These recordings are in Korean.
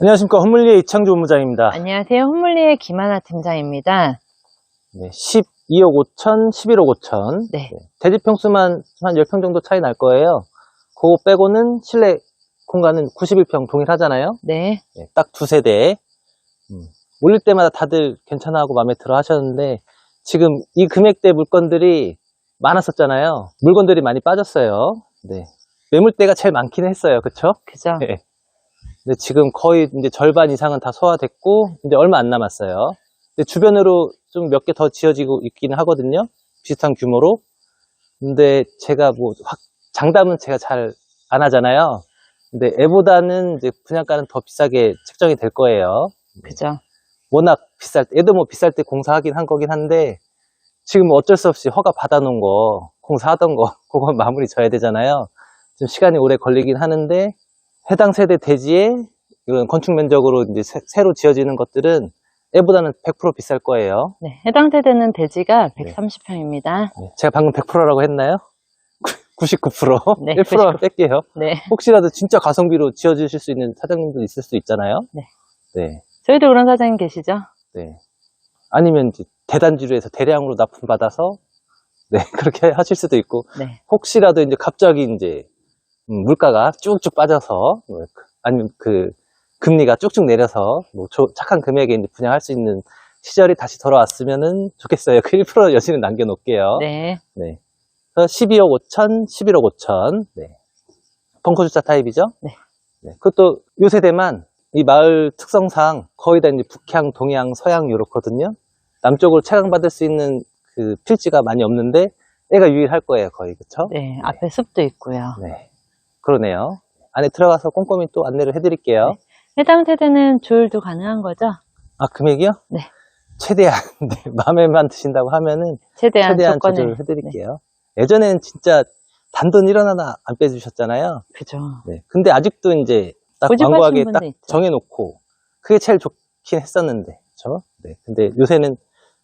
안녕하십니까. 헌물리의 이창조 본부장입니다. 안녕하세요. 홈물리의 김하나 팀장입니다. 네, 12억 5천, 11억 5천. 네. 대지평수만 한 10평 정도 차이 날 거예요. 그거 빼고는 실내 공간은 91평 동일하잖아요. 네. 네, 딱 두 세대. 음, 올릴 때마다 다들 괜찮아하고 마음에 들어 하셨는데, 지금 이 금액대 물건들이 많았었잖아요. 물건들이 많이 빠졌어요. 네. 매물대가 제일 많긴 했어요. 그쵸? 그죠? 네. 근데 지금 거의 이제 절반 이상은 다 소화됐고, 이제 얼마 안 남았어요. 근데 주변으로 좀 몇 개 더 지어지고 있기는 하거든요. 비슷한 규모로. 근데 제가 뭐, 확, 장담은 제가 잘 안 하잖아요. 근데 애보다는 이제 분양가는 더 비싸게 책정이 될 거예요. 그죠? 워낙 비쌀 때, 애도 뭐 비쌀 때 공사하긴 한 거긴 한데, 지금 뭐 어쩔 수 없이 허가 받아놓은 거, 공사하던 거, 그건 마무리 져야 되잖아요. 좀 시간이 오래 걸리긴 하는데, 해당 세대 대지에 이런 건축 면적으로 이제 새, 로 지어지는 것들은 애보다는 100% 비쌀 거예요. 네. 해당 세대는 대지가 네. 130평입니다. 제가 방금 100%라고 했나요? 99%? 네, 1%만 뺄게요. 네. 혹시라도 진짜 가성비로 지어주실 수 있는 사장님도 있을 수 있잖아요. 네. 네. 저희도 그런 사장님 계시죠? 네. 아니면 이제 대단지로 해서 대량으로 납품받아서 네, 그렇게 하실 수도 있고 네. 혹시라도 이제 갑자기 이제 음, 물가가 쭉쭉 빠져서 뭐 그- 아니면 그 금리가 쭉쭉 내려서 뭐 조- 착한 금액에 분양할 수 있는 시절이 다시 돌아왔으면은 좋겠어요. 그 1% 여신은 남겨놓을게요. 네. 네. 그래서 12억 5천, 11억 5천. 네. 벙커 주차 타입이죠? 네. 네. 그것도 요 세대만 이 마을 특성상 거의 다 이제 북향, 동향, 서향 이렇거든요. 남쪽으로 채광받을 수 있는 그 필지가 많이 없는데 애가 유일할 거예요, 거의. 그쵸? 네. 앞에 숲도 있고요. 네. 그러네요. 안에 들어가서 꼼꼼히 또 안내를 해드릴게요. 네. 해당 세대는 조율도 가능한 거죠? 아, 금액이요? 네. 최대한, 네, 마음에만 드신다고 하면은 최대한, 최대한 조건을. 조절을 해드릴게요. 예전엔 진짜 단돈 1원 하나 안 빼주셨잖아요. 그죠. 네. 근데 아직도 이제 딱 고집하시는 완고하게 분도 딱 있죠. 정해놓고 그게 제일 좋긴 했었는데, 그렇죠? 네. 근데 요새는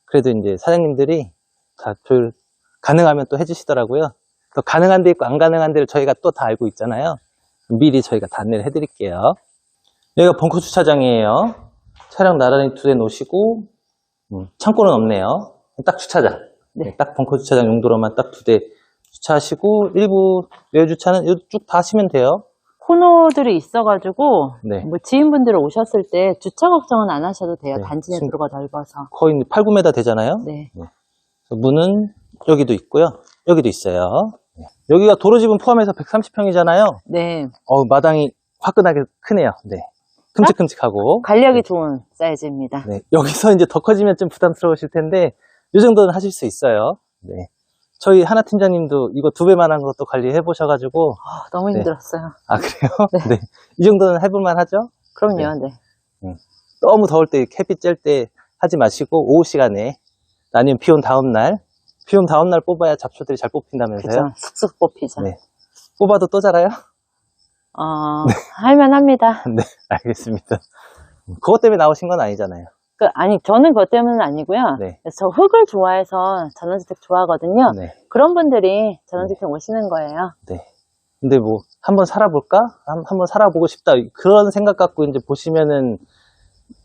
그래도 이제 사장님들이 다 조율 가능하면 또 해주시더라고요. 또 가능한 데 있고 안 가능한 데를 저희가 또 다 알고 있잖아요. 미리 저희가 다 안내를 해드릴게요. 여기가 벙커 주차장이에요. 차량 나란히 두대 놓으시고 음, 창고는 없네요. 딱 주차장. 네. 네, 딱 벙커 주차장 용도로만 딱 두 대 주차하시고 일부 외 주차는 쭉 다 하시면 돼요. 코너들이 있어가지고, 네. 뭐 지인분들 오셨을 때 주차 걱정은 안 하셔도 돼요. 네. 단지 내부가 넓어서. 거의 8, 9m 되잖아요. 네. 그래서 문은 여기도 있고요. 여기도 있어요. 네. 여기가 도로집은 포함해서 130평이잖아요. 네. 어 마당이 화끈하게 크네요. 네. 큼직큼직하고. 관리하기 좋은 사이즈입니다. 네. 여기서 이제 더 커지면 좀 부담스러우실 텐데, 이 정도는 하실 수 있어요. 네. 저희 하나 팀장님도 이거 두 배만 한 것도 관리해 보셔가지고, 아, 너무 네. 힘들었어요. 아, 그래요? 네. 이 정도는 해볼만 하죠? 그럼요. 네. 너무 더울 때, 햇빛 쬐을 때 하지 마시고, 오후 시간에, 아니면 비 온 다음날, 비 온 다음날 뽑아야 잡초들이 잘 뽑힌다면서요? 그죠. 쑥쑥 뽑히죠. 네. 뽑아도 또 자라요? 어, 할만합니다. 네, 알겠습니다. 그것 때문에 나오신 건 아니잖아요. 그, 아니, 저는 그것 때문은 아니고요. 네. 저 흙을 좋아해서 전원주택 좋아하거든요. 네. 그런 분들이 전원주택 오시는 거예요. 네. 근데 뭐, 한번 살아볼까? 한, 한번 살아보고 싶다. 그런 생각 갖고 이제 보시면은,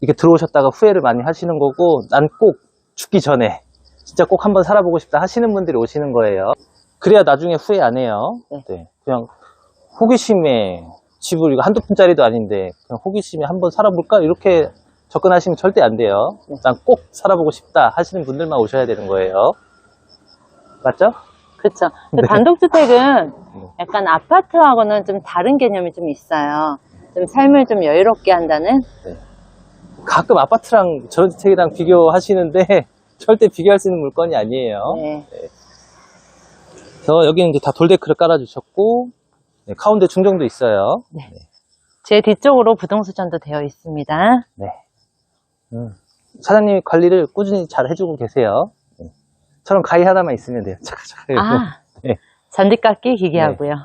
이렇게 들어오셨다가 후회를 많이 하시는 거고, 난 꼭 죽기 전에, 진짜 꼭 한번 살아보고 싶다 하시는 분들이 오시는 거예요. 그래야 나중에 후회 안 해요. 네. 그냥, 호기심에, 집을 이거 한두 푼짜리도 아닌데, 그냥 호기심에 한번 살아볼까? 이렇게 접근하시면 절대 안 돼요. 네. 난꼭 살아보고 싶다 하시는 분들만 오셔야 되는 거예요. 맞죠? 그렇죠. 네. 단독주택은 약간 아파트하고는 좀 다른 개념이 좀 있어요. 좀 삶을 좀 여유롭게 한다는? 가끔 아파트랑 전원주택이랑 비교하시는데 절대 비교할 수 있는 물건이 아니에요. 네. 그래서 여기는 이제 다 돌데크를 깔아주셨고 네, 가운데 중정도 있어요. 제 뒤쪽으로 부동수전도 되어 있습니다. 네. 음, 사장님이 관리를 꾸준히 잘 해주고 계세요. 네. 저런 가위 하나만 있으면 돼요. 차카차카. 아, 네. 잔디깎기 기계하고요.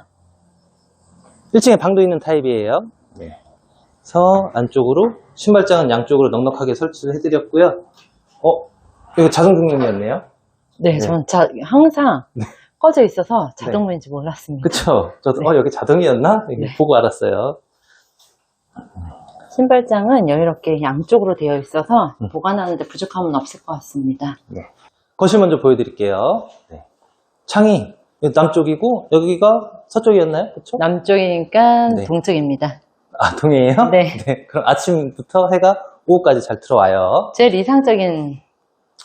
1층에 방도 있는 타입이에요. 네. 그래서 안쪽으로 신발장은 양쪽으로 넉넉하게 설치를 해드렸고요. 어? 이거 자동 등용이었네요. 네, 네. 전 자, 항상 꺼져 있어서 자동문인지 몰랐습니다. 그쵸? 저도, 네. 어, 여기 자동이었나? 이렇게 네. 보고 알았어요. 신발장은 여유롭게 양쪽으로 되어 있어서 음. 보관하는데 부족함은 없을 것 같습니다. 거실 먼저 보여드릴게요. 네. 창이 남쪽이고 여기가 서쪽이었나요? 그렇죠? 남쪽이니까 네. 동쪽입니다. 아 동해예요? 네. 그럼 아침부터 해가 오후까지 잘 들어와요. 제일 이상적인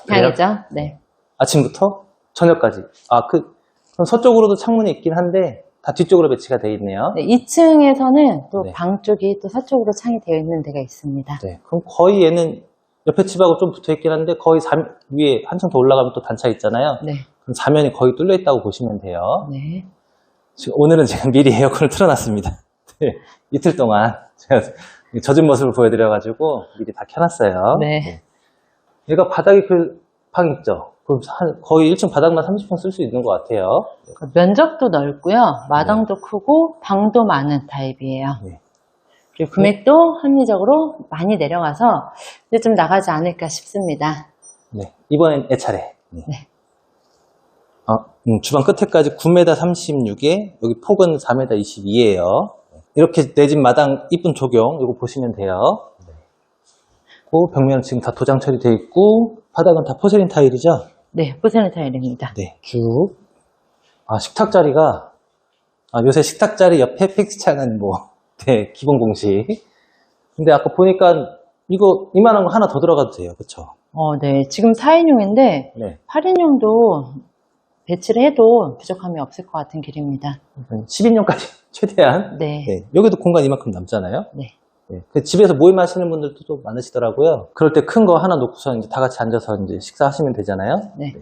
그래요? 향이죠. 네. 아침부터 저녁까지. 아 그 그럼 서쪽으로도 창문이 있긴 한데 다 뒤쪽으로 배치가 돼 있네요. 네, 2층에서는 또 네. 방 쪽이 또 서쪽으로 창이 되어 있는 데가 있습니다. 네. 그럼 거의 얘는 옆에 집하고 좀 붙어 있긴 한데 거의 삼- 위에 한층 더 올라가면 또 단차 있잖아요. 네. 그럼 사면이 거의 뚫려 있다고 보시면 돼요. 네. 지금 오늘은 제가 미리 에어컨을 틀어놨습니다. 네, 이틀 동안 제가 젖은 모습을 보여드려가지고 미리 다 켜놨어요. 네. 얘가 바닥이 그방 있죠? 그럼 한 거의 1층 바닥만 30분 쓸수 있는 것 같아요. 그 면적도 넓고요. 마당도 크고 방도 많은 타입이에요. 네. 그리고 금액도 합리적으로 많이 내려가서 이제 좀 나가지 않을까 싶습니다. 네, 이번엔 애 차례. 네. 네. 아, 음, 주방 끝에까지 9m 36에 여기 폭은 4m 22예요. 이렇게 내 집 마당 이쁜 조경 이거 보시면 돼요. 그 벽면은 지금 다 도장 처리되어 있고 바닥은 다 포세린 타일이죠. 네, 포세는 타일입니다. 네, 쭉. 아, 식탁 자리가, 아, 요새 식탁 자리 옆에 픽스창은 뭐, 네, 기본 공식. 근데 아까 보니까 이거 이만한 거 하나 더 들어가도 돼요. 그쵸? 어, 네. 지금 4인용인데 네. 8인용도 배치를 해도 부족함이 없을 것 같은 길입니다. 10인용까지 최대한. 네. 네, 여기도 공간 이만큼 남잖아요. 네. 네, 그 집에서 모임 하시는 분들도 또 많으시더라고요. 그럴 때 큰 거 하나 놓고서 이제 다 같이 앉아서 이제 식사하시면 되잖아요. 네.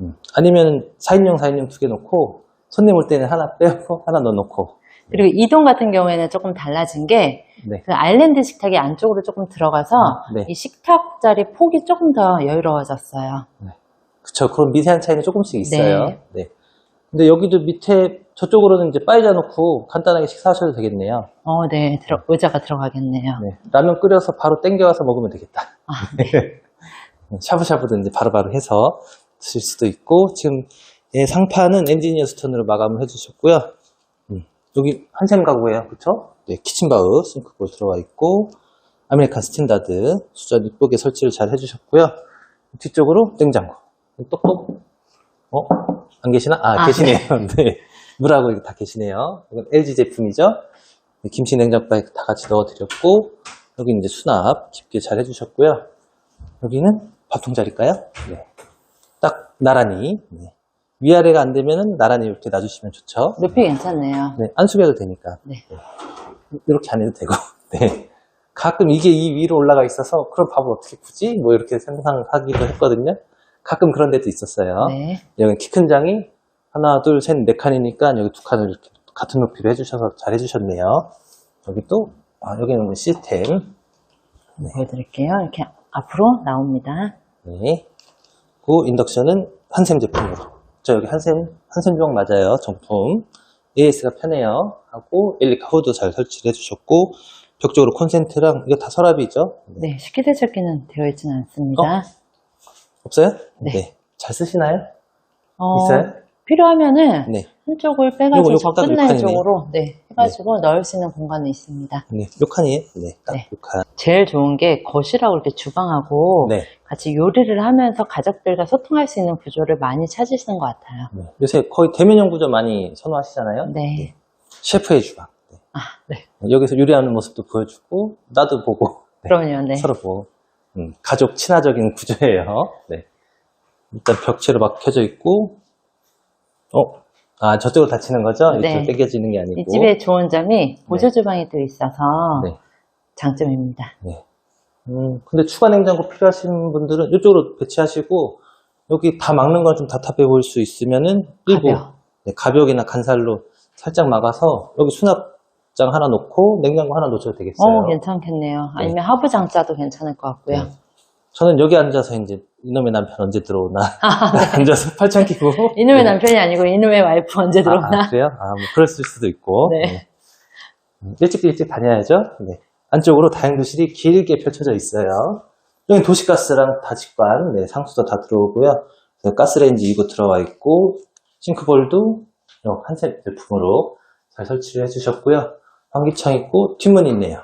음. 아니면 4인용, 4인용 두 개 놓고 손님 올 때는 하나 빼고 하나 넣어놓고. 그리고 이동 같은 경우에는 조금 달라진 게 네. 그 아일랜드 식탁이 안쪽으로 조금 들어가서 네. 이 식탁 자리 폭이 조금 더 여유로워졌어요. 그쵸. 그런 미세한 차이는 조금씩 있어요. 네. 네. 근데 여기도 밑에 저쪽으로는 이제 빠이자 놓고 간단하게 식사하셔도 되겠네요. 어, 네. 들어, 의자가 들어가겠네요. 네. 라면 끓여서 바로 땡겨와서 먹으면 되겠다. 아, 샤브샤브도 이제 바로바로 해서 드실 수도 있고, 지금 예, 상판은 엔지니어 스톤으로 마감을 해주셨고요. 음, 여기 한샘 가구예요. 그쵸? 네, 키친바우 싱크볼 들어가 있고, 아메리칸 스탠다드 수전 이쁘게 설치를 잘 해주셨고요. 뒤쪽으로 냉장고. 똑똑. 어? 안 계시나? 아, 아, 계시네요. 네. 물하고 다 계시네요. 이건 LG 제품이죠. 네, 김치 냉장고에 다 같이 넣어드렸고, 여기 이제 수납 깊게 잘 해주셨고요. 여기는 밥통 자리일까요? 네. 딱 나란히. 네. 위아래가 안 되면은 나란히 이렇게 놔주시면 좋죠. 높이 괜찮네요. 네, 안 숙여도 되니까. 네. 이렇게 안 해도 되고. 네. 가끔 이게 이 위로 올라가 있어서 그럼 밥을 어떻게 굳이? 뭐 이렇게 상상하기도 했거든요. 가끔 그런 데도 있었어요. 네. 여기 키 큰 장이 하나, 둘, 셋, 네 칸이니까 여기 두 칸을 이렇게 같은 높이로 해주셔서 잘 해주셨네요. 여기 또, 아, 여기는 뭐 시스템. 보여드릴게요. 이렇게 앞으로 나옵니다. 네. 그 인덕션은 한샘 제품으로. 저 여기 한샘, 한샘 종 맞아요. 정품. AS가 편해요. 하고, 엘리카 후드 잘 설치를 해주셨고, 벽쪽으로 콘센트랑, 이거 다 서랍이죠? 네. 식기세척기는 되어 있지는 않습니다. 없어요? 네. 잘 쓰시나요? 어, 있어요? 필요하면은 네. 한쪽을 빼가지고 요거, 저 요거 딱 욕하네. 쪽으로 네, 해가지고 넣을 수 있는 공간이 있습니다. 네. 요 칸이에요? 네. 딱 네. 요 칸. 제일 좋은 게 거실하고 이렇게 주방하고 네. 같이 요리를 하면서 가족들과 소통할 수 있는 구조를 많이 찾으시는 것 같아요. 네. 요새 거의 대면형 구조 많이 선호하시잖아요? 네. 셰프의 주방. 네. 아, 네. 여기서 요리하는 모습도 보여주고, 나도 보고, 네. 그럼요, 네. 서로 보고, 음, 가족 친화적인 구조예요. 네. 일단 벽체로 막 켜져 있고, 어? 아, 저쪽으로 닫히는 거죠? 네. 이쪽으로 당겨지는 게 아니고. 이 집의 좋은 점이 보조 주방이 또 있어서 네. 장점입니다. 음, 근데 추가 냉장고 필요하신 분들은 이쪽으로 배치하시고, 여기 다 막는 건 좀 답답해 보일 수 있으면은, 일부, 가벼. 네, 가벽이나 간살로 살짝 막아서, 여기 수납 장 하나 놓고, 냉장고 하나 놓으셔도 되겠어요. 어, 괜찮겠네요. 아니면 하부 장자도 괜찮을 것 같고요. 네. 저는 여기 앉아서 이제 이놈의 남편 언제 들어오나 앉아서 팔짱 끼고 이놈의 네. 남편이 아니고 이놈의 와이프 언제 들어오나? 아, 아, 그래요? 아, 뭐 그랬을 수도 있고 네. 네. 음, 일찍 일찍 다녀야죠. 네. 안쪽으로 다용도실이 길게 펼쳐져 있어요. 여기 도시가스랑 다직관, 네, 상수도 다 들어오고요. 가스레인지 이거 들어와 있고 싱크볼도 요 한샘 제품으로 잘 설치를 해주셨고요. 환기창 있고 뒷문 있네요.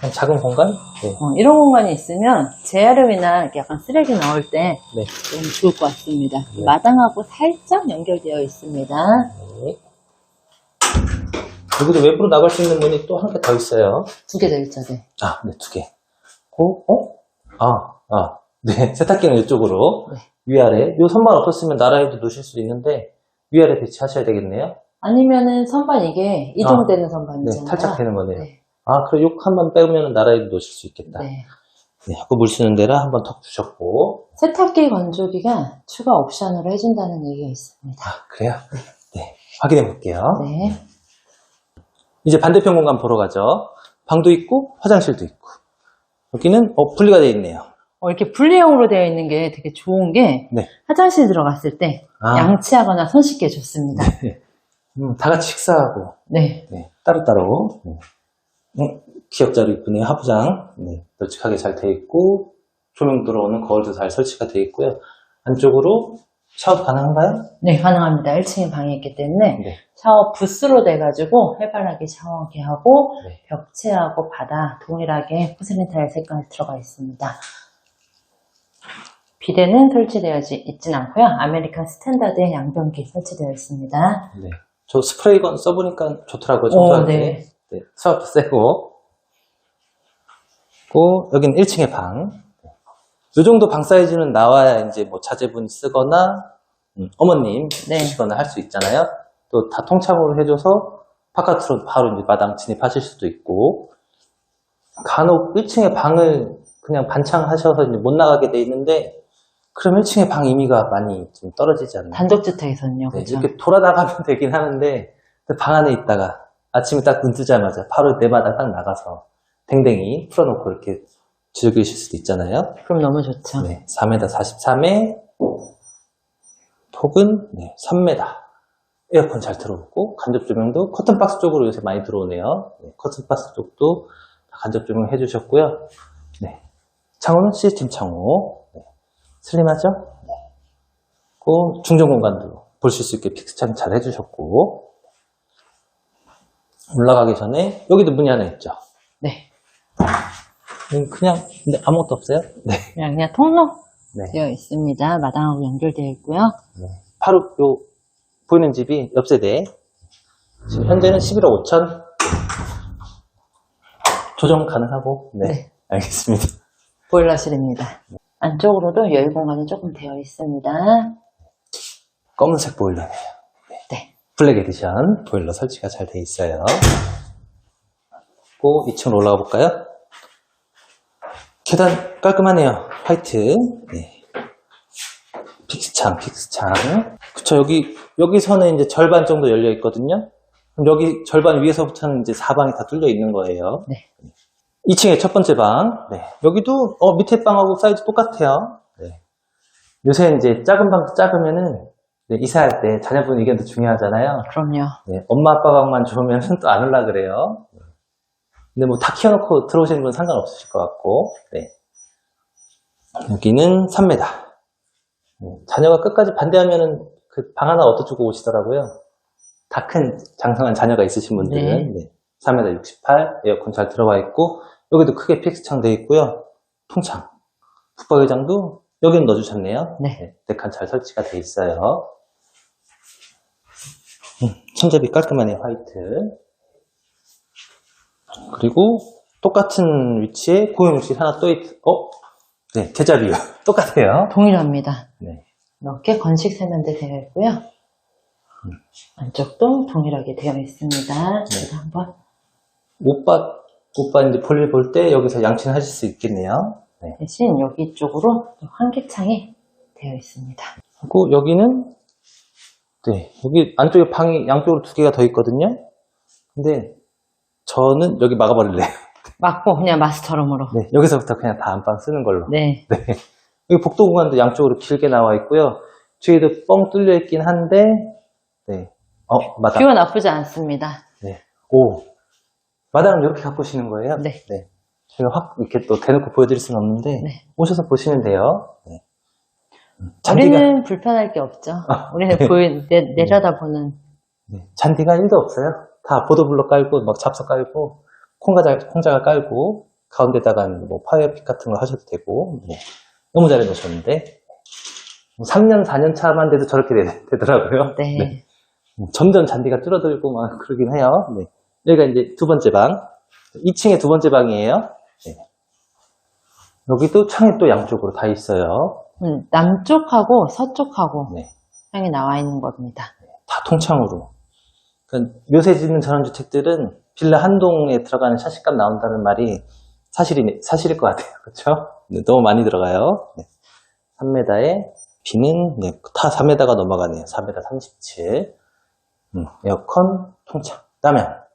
그냥 작은 공간? 네. 어, 이런 공간이 있으면 재활용이나 약간 쓰레기 넣을 때 네. 너무 좋을 것 같습니다. 네. 마당하고 살짝 연결되어 있습니다. 네. 여기도 외부로 나갈 수 있는 문이 또 한 개 더 있어요. 두 개 더 있죠, 네. 아, 네, 두 개. 어? 어? 아, 아. 네, 세탁기는 이쪽으로. 네. 위아래. 요 선반 없었으면 나라에도 놓으실 수 있는데, 위아래 배치하셔야 되겠네요. 아니면은 선반 이게 이동되는 선반이잖아요. 네, 탈착되는 거네요. 네. 아, 그래, 욕한 번 빼면 나라에도 놓으실 수 있겠다. 네. 네. 하고 물 쓰는 데라 한번 턱 주셨고. 세탁기 건조기가 추가 옵션으로 해준다는 얘기가 있습니다. 아, 그래요? 네. 확인해 볼게요. 네. 이제 반대편 공간 보러 가죠. 방도 있고, 화장실도 있고. 여기는, 어, 분리가 되어 있네요. 어, 이렇게 분리형으로 되어 있는 게 되게 좋은 게 네. 화장실 들어갔을 때 아. 양치하거나 손 씻기 에 좋습니다. 음, 다 같이 식사하고, 네. 네, 따로따로. 네. 음, 기억자로 이쁘네요. 하부장. 네, 널찍하게 잘 되어 있고, 조명 들어오는 거울도 잘 설치가 되어 있고요. 안쪽으로 샤워도 가능한가요? 네, 가능합니다. 1층에 방이 있기 때문에 네. 샤워 부스로 돼가지고 해바라기 샤워기 하고 네. 벽체하고 바다 동일하게 포세린 타일 색깔이 들어가 있습니다. 비데는 설치되어 있진 않고요. 아메리칸 스탠다드의 양변기 설치되어 있습니다. 네. 저 스프레이건 써보니까 좋더라고요. 오, 청소할 때. 네. 네, 수압도 세고. 고, 여긴 1층의 방. 이 정도 방 사이즈는 나와야 이제 뭐 자제분이 쓰거나, 음, 어머님 네. 쓰시거나 할 수 있잖아요. 또 다 통창으로 해줘서 바깥으로 바로 이제 마당 진입하실 수도 있고, 간혹 1층의 방을 그냥 반창하셔서 이제 못 나가게 돼 있는데, 그럼 1층의 방 임의가 많이 좀 떨어지지 않나요? 단독주택에서는요. 네, 그렇죠. 이렇게 돌아나가면 되긴 하는데 그방 안에 있다가 아침에 딱 눈 뜨자마자 바로 내 마당 딱 나가서 댕댕이 풀어놓고 이렇게 즐기실 수도 있잖아요. 그럼 너무 좋죠. 네, 4m 43에 폭은 네, 3m. 에어컨 잘 들어오고 간접 조명도 커튼 박스 쪽으로 요새 많이 들어오네요. 네, 커튼 박스 쪽도 다 간접 조명 해주셨고요. 네, 창호는 시스템 창호. 네, 슬림하죠? 네. 그 중정 공간도 보실 수 있게 픽스창 잘 해주셨고 올라가기 전에 여기도 문이 하나 있죠. 네. 음, 그냥 근데 아무것도 없어요. 네. 그냥, 그냥 통로 네. 되어 있습니다. 마당하고 연결되어 있고요. 바로 요 보이는 집이 옆 세대. 지금 현재는 11억 5천. 조정 가능하고. 네. 네. 알겠습니다. 보일러실입니다. 안쪽으로도 여유 공간이 조금 되어 있습니다. 검은색 보일러네요. 네. 블랙 에디션 보일러 설치가 잘 돼 있어요. 고 2층으로 올라가 볼까요? 계단 깔끔하네요. 화이트. 네. 픽스창, 픽스창. 그쵸, 여기, 여기서는 이제 절반 정도 열려 있거든요. 그럼 여기 절반 위에서부터는 이제 사방이 다 뚫려 있는 거예요. 네. 2층의 첫 번째 방. 네. 여기도, 어, 밑에 방하고 사이즈 똑같아요. 네. 요새 이제 작은 방 작으면은, 네, 이사할 때 자녀분 의견도 중요하잖아요. 그럼요. 네, 엄마 아빠 방만 좋으면 또 안 올라 그래요. 근데 뭐 다 키워놓고 들어오시는 분 상관없으실 것 같고, 네. 여기는 3m. 자녀가 끝까지 반대하면은 그 방 하나 얻어주고 오시더라고요. 다 큰 장성한 자녀가 있으신 분들은 네. 3m 68, 에어컨 잘 들어와 있고, 여기도 크게 픽스창 되어 있고요. 통창. 붙박이장도 여기는 넣어주셨네요. 네. 데칸 잘 설치가 되어 있어요. 음, 천접이 깔끔하네요, 화이트. 그리고 똑같은 위치에 고용실 하나 또 있, 어? 네, 대자뷰. 똑같아요. 동일합니다. 네. 이렇게 건식 세면대 되어 있고요. 안쪽도 동일하게 되어 있습니다. 네. 제가 한번 오빠, 오빠 이제 볼일 볼때 여기서 양치는 하실 수 있겠네요. 네. 대신 여기 쪽으로 또 환기창이 되어 있습니다. 그리고 여기는, 네, 여기 안쪽에 방이 양쪽으로 두 개가 더 있거든요. 근데 저는 여기 막아버릴래요. 막고 그냥 마스터룸으로. 네, 여기서부터 그냥 다 안방 쓰는 걸로. 네. 여기 복도 공간도 양쪽으로 길게 나와 있고요. 뒤에도 뻥 뚫려 있긴 한데, 네. 어, 마당. 뷰가 나쁘지 않습니다. 네. 오. 마당을 이렇게 갖고 오시는 거예요? 네. 제가 확 이렇게 또 대놓고 보여드릴 수는 없는데, 네. 오셔서 보시면 돼요. 네. 음, 잔디가, 우리는 불편할 게 없죠. 아, 우리는 네. 보이, 내, 내려다보는 네. 잔디가 1도 없어요. 다 보도블록 깔고, 막 잡석 깔고, 콩자갈, 콩자갈 깔고 가운데다가 뭐 파이어핏 같은 거 하셔도 되고 네. 너무 잘 해 놓으셨는데 3년 4년 차만 돼도 저렇게 되, 더라고요 네. 점점 잔디가 줄어들고 막 그러긴 해요. 네. 여기가 이제 두 번째 방. 2층에 두 번째 방이에요. 네. 여기도 창이 또 양쪽으로 다 있어요. 음, 남쪽하고 서쪽하고 네. 향이 나와 있는 겁니다. 다 통창으로. 그러니까 요새 짓는 전원주택들은 빌라 한 동에 들어가는 샤시값 나온다는 말이 사실이, 사실일 것 같아요. 그렇죠? 너무 많이 들어가요. 네. 3m에 비는 네, 다 4m가 넘어가네요. 4m 37. 음, 에어컨, 통창. 네.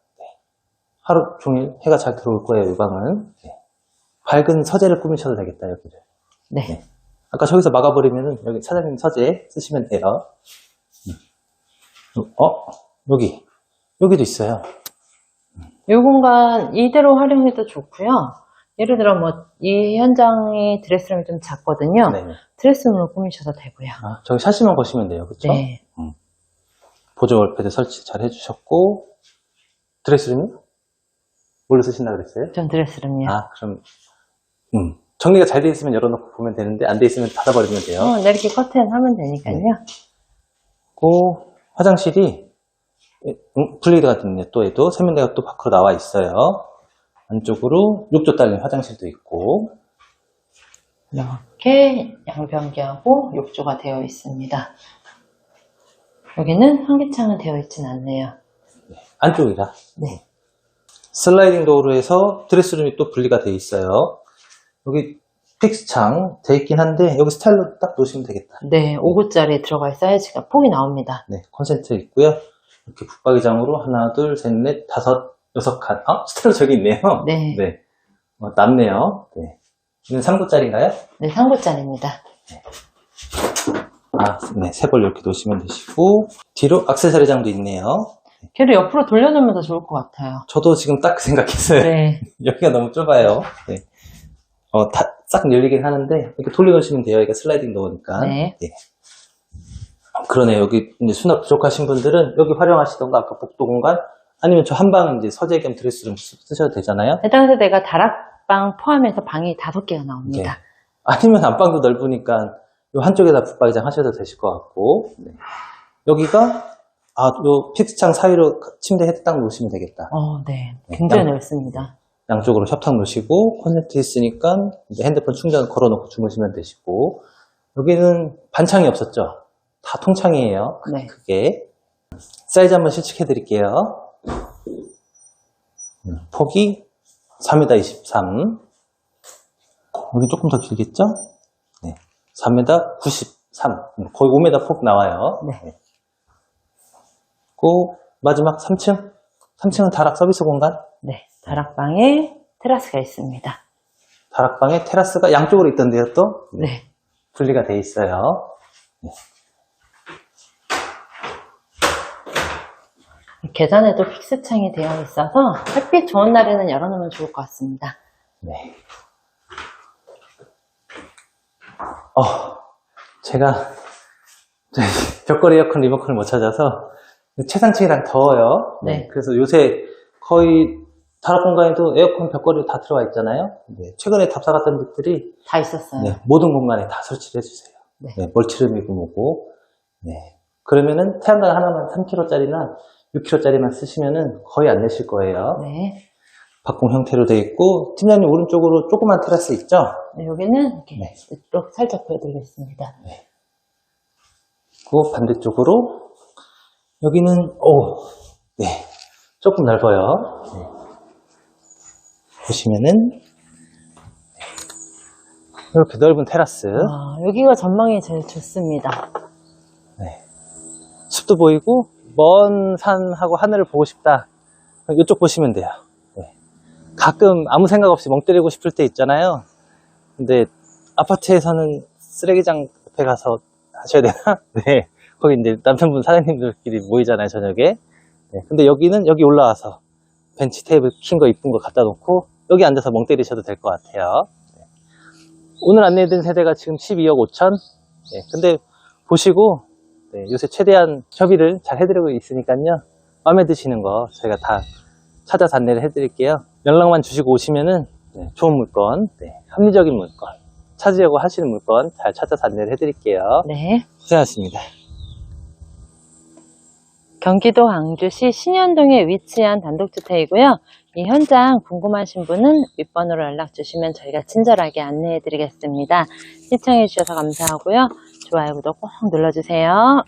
하루 종일 해가 잘 들어올 거예요. 이 방은. 네. 밝은 서재를 꾸미셔도 되겠다. 여기를. 네. 아까 저기서 막아버리면은 여기 사장님 서재 쓰시면 돼요. 음. 어? 여기. 여기도 있어요. 이 공간 이대로 활용해도 좋고요. 예를 들어 뭐 이 현장이 드레스룸이 좀 작거든요. 네. 드레스룸으로 꾸미셔도 되고요. 아, 저기 샤시만 거시면 돼요. 그쵸? 네. 보조 월패드 설치 잘 해주셨고, 드레스룸은? 뭘로 쓰신다 그랬어요? 좀 드레스룸이요. 아, 그럼, 음. 정리가 잘 돼 있으면 열어놓고 보면 되는데, 안 돼 있으면 닫아버리면 돼요. 어, 네, 이렇게 커튼 하면 되니까요. 그 화장실이 음, 분리가 됐네. 또 얘도 세면대가 또 밖으로 나와 있어요. 안쪽으로 욕조 딸린 화장실도 있고 이렇게 양변기하고 욕조가 되어 있습니다. 여기는 환기창은 되어 있진 않네요. 안쪽이라 네. 슬라이딩 도어로해서 드레스룸이 또 분리가 돼 있어요. 여기 픽스창 돼 있긴 한데 여기 스타일로 딱 놓으시면 되겠다. 네, 5구짜리 들어갈 사이즈가 폭이 나옵니다. 네, 콘센트 있고요. 이렇게 붙박이장으로 하나, 둘, 셋, 넷, 다섯, 여섯 칸. 아, 스타일 저기 있네요. 네. 네. 어, 남네요. 네. 이건 3구짜리인가요? 네, 3구짜리입니다. 아, 네, 세 벌 이렇게 놓으시면 되시고, 뒤로 악세사리 장도 있네요. 걔를 옆으로 돌려놓으면 더 좋을 것 같아요. 저도 지금 딱 생각했어요. 네. 여기가 너무 좁아요. 네. 어, 다, 싹 열리긴 하는데, 이렇게 돌려놓으시면 돼요. 이게 슬라이딩 도어니까. 네. 어, 그러네요. 여기 이제 수납 부족하신 분들은 여기 활용하시던가, 아까 복도 공간, 아니면 저 한방 이제 서재 겸 드레스룸 쓰- 쓰셔도 되잖아요. 해당 세대가 다락방 포함해서 방이 5개가 나옵니다. 네. 아니면 안방도 넓으니까 요 한쪽에다 붙박이장 하셔도 되실 것 같고, 네. 여기가, 아, 요 픽스창 사이로 침대 헤드 딱 놓으시면 되겠다. 어, 네. 굉장히 넓습니다. 양쪽으로 협탁 놓으시고 콘센트 있으니까 이제 핸드폰 충전 걸어놓고 주무시면 되시고 여기는 반창이 없었죠? 다 통창이에요. 네. 크게 사이즈 한번 실측해 드릴게요. 음, 폭이 3m 23 여기 조금 더 길겠죠? 네. 3m 93 음, 거의 5m 폭 나와요. 네. 그 마지막 3층 3층은 다락 서비스 공간 네. 다락방에 테라스가 있습니다. 다락방에 테라스가 양쪽으로 있던데요, 또? 네. 분리가 돼 있어요. 계단에도 픽스창이 되어 있어서 햇빛 좋은 날에는 열어놓으면 좋을 것 같습니다. 네. 어, 제가 저희 벽걸이 에어컨 리모컨을 못 찾아서 최상층이랑 더워요. 네. 그래서 요새 거의 다락 공간에도 에어컨 벽걸이 다 들어와 있잖아요. 네, 최근에 답사 갔던 분들이 다 있었어요. 네, 모든 공간에 다 설치를 해주세요. 네. 네, 멀티룸이고 뭐고. 네. 그러면은 태양광 하나만 3kg짜리나 6kg짜리만 쓰시면은 거의 안 내실 거예요. 네. 박공 형태로 되어 있고, 팀장님 오른쪽으로 조그만 테라스 있죠? 네, 여기는 이렇게 네. 이쪽 살짝 보여드리겠습니다. 그 반대쪽으로, 여기는, 오, 네. 조금 넓어요. 네. 보시면은, 이렇게 넓은 테라스. 아, 여기가 전망이 제일 좋습니다. 네. 숲도 보이고 먼 산하고 하늘을 보고 싶다. 이쪽 보시면 돼요. 네. 가끔 아무 생각 없이 멍 때리고 싶을 때 있잖아요. 근데 아파트에서는 쓰레기장 옆에 가서 하셔야 되나? 네. 거기 이제 남편분 사장님들끼리 모이잖아요, 저녁에. 네. 근데 여기는 여기 올라와서 벤치 테이블 킨 거 이쁜 거 갖다 놓고 여기 앉아서 멍 때리셔도 될 것 같아요. 네. 오늘 안내해드린 세대가 지금 12억 5천. 네. 근데 보시고 네, 요새 최대한 협의를 잘 해드리고 있으니까요. 마음에 드시는 거 저희가 다 찾아서 안내를 해드릴게요. 연락만 주시고 오시면은 네, 좋은 물건, 네, 합리적인 물건, 찾으려고 하시는 물건 잘 찾아서 안내를 해드릴게요. 네. 고생하셨습니다. 경기도 광주시 신현동에 위치한 단독주택이고요. 이 현장 궁금하신 분은 윗번호로 연락 주시면 저희가 친절하게 안내해 드리겠습니다. 시청해 주셔서 감사하고요. 좋아요, 구독 꼭 눌러주세요.